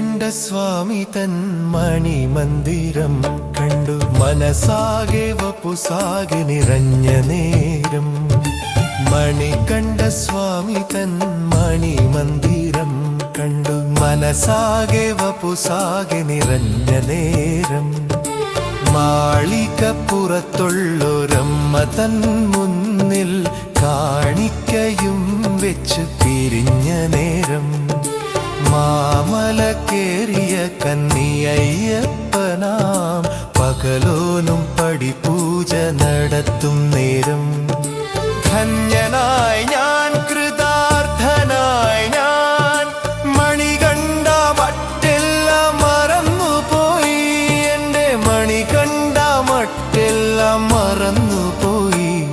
മണികണ്ഠ സ്വാമി തൻ മണിമന്ദിരം കണ്ടു. മനസാകെ വപ്പുസാകെ നിറഞ്ഞ നേരം. മണി കണ്ട സ്വാമി തൻ മണിമന്ദിരം കണ്ടു. മനസാകെ വപ്പുസാകെ നിറഞ്ഞ നേരം. മാളികപ്പുറത്തുള്ളൊരമ്മ തൻ മുന്നിൽ കാണിക്കയും വെച്ച് പിരിഞ്ഞ നേരം. മാമല കേറിയ കന്നിയയ്യപ്പനാം പകലോനും പടിപൂജ നടത്തും നേരം. ധന്യനായി ഞാൻ കൃതാർത്ഥനായി ഞാൻ മണികണ്ഠ മറ്റെല്ലാം മറന്നുപോയി. എന്റെ മണികണ്ഠ മറ്റെല്ലാം മറന്നുപോയി.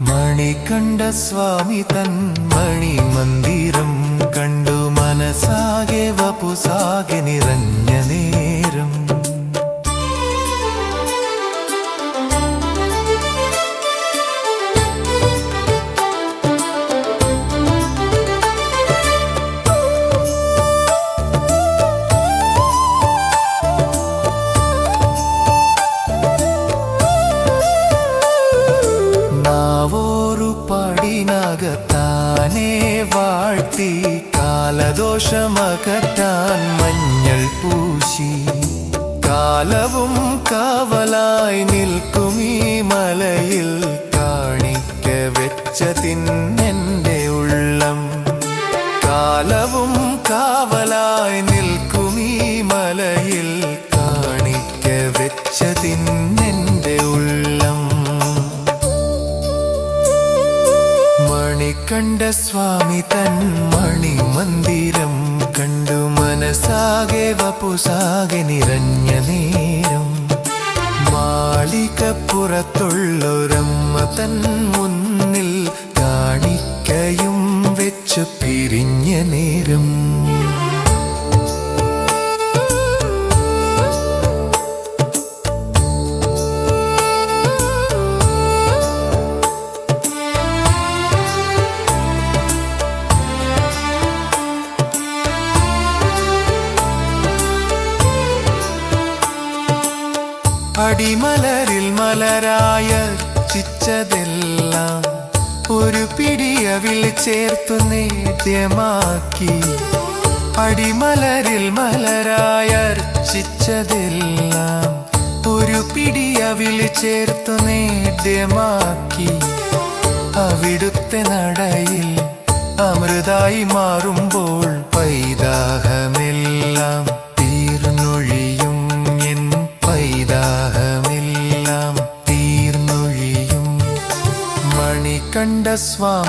മണികണ്ഠ സ്വാമി തൻ മണി മണിമന്ദിരം കണ്ടു. മനസാകെ വപുസാകെ നിറഞ്ഞ നേരം. നാവോരു പടിനകത്താനേ വാഴ്ത്തി കാലദോഷമകറ്റാൻ മഞ്ഞൾ പൂശി. കാലവും കാവലായി നിൽക്കും ഈ മലയിൽ കാണിക്ക വെച്ച തിന്നെന്റെ ഉള്ളം. കാലവും കാവലായി നിൽക്കും ഈ മലയിൽ കാണിക്ക വെച്ച തിന്നെന്റെ മണികണ്ഠ സ്വാമി തൻ മണി മന്ദിരം കണ്ടു മനസാകെ വപുസാകെ നിറഞ്ഞ നേരം. മാളികപ്പുറത്തുള്ളൊരമ്മ തൻ മുന്നിൽ കാണിക്കയും വെച്ചു പിരിഞ്ഞ നേരം. അടിമലരിൽ മലരായ ചിച്ചതെല്ലാം ഒരു പിടിയവിൽ ചേർത്തു നേദ്യമാക്കി. അടിമലരിൽ മലരായ ചിച്ചതെല്ലാം ഒരു പിടിയവിൽ ചേർത്തു നേദ്യമാക്കി. അവിടുത്തെ നടയിൽ അമൃതായി മാറുമ്പോൾ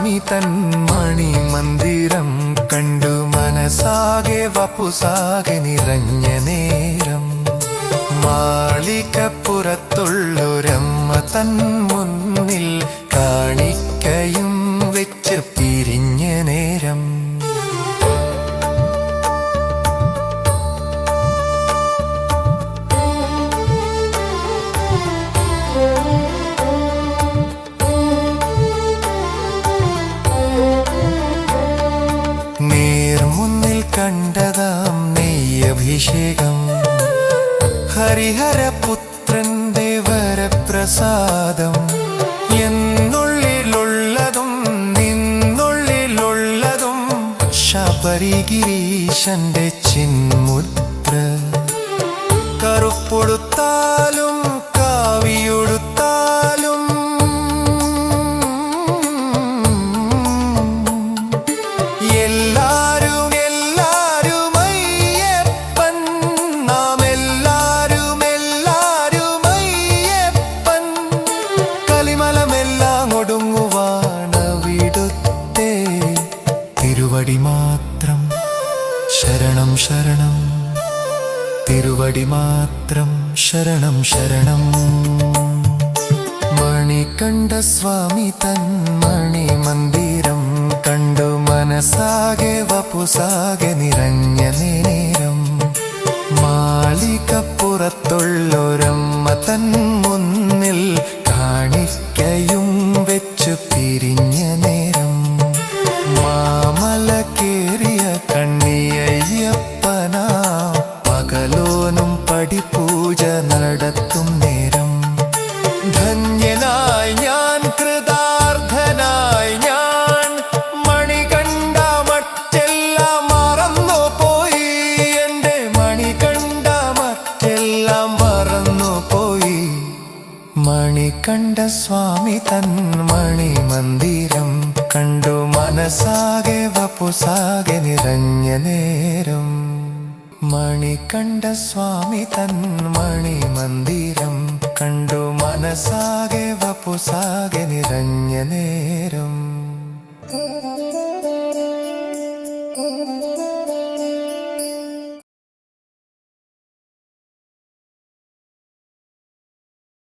സ്വാമി തൻ മണി മന്ദിരം കണ്ടു മനസാകെ വപ്പുസാകെ നിറഞ്ഞ നേരം. മാളികപ്പുറത്തുള്ളൊരമ്മ തൻ മുന്നിൽ കാണിക്കയും കണ്ടതാം നെയ്യഭിഷേകം. ഹരിഹരപുത്രന്റെ വരപ്രസാദം. എന്നുള്ളിലുള്ളതും നിന്നുള്ളിലുള്ളതും ശബരിഗിരീശന്റെ ചിന്മുദ്ര. കറുപ്പൊടുത്താലും ശരണം. തിരുവടി മാത്രം ശരണം ശരണം. മണികണ്ഠ സ്വാമി തൻ മണി മന്ദിരം കണ്ടു മനസാകെ വപുസാകെ നിറഞ്ഞ നേരം. മാളികപ്പുറത്തുള്ളൊരമ്മ തൻ മുന്നിൽ കാണിക്കയും വെച്ചു പിരിഞ്ഞ മണികണ്ഠ സ്വാമി തൻ മണിമന്ദിരം കണ്ടു മനസ്സാകെ വപ്പുസാകെ നിറഞ്ഞ നേരം. മണി കണ്ട സ്വാമി തൻ മണിമന്ദിരം കണ്ടു മനസ്സാകെ വപ്പുസാകെ നിറഞ്ഞ നേരം.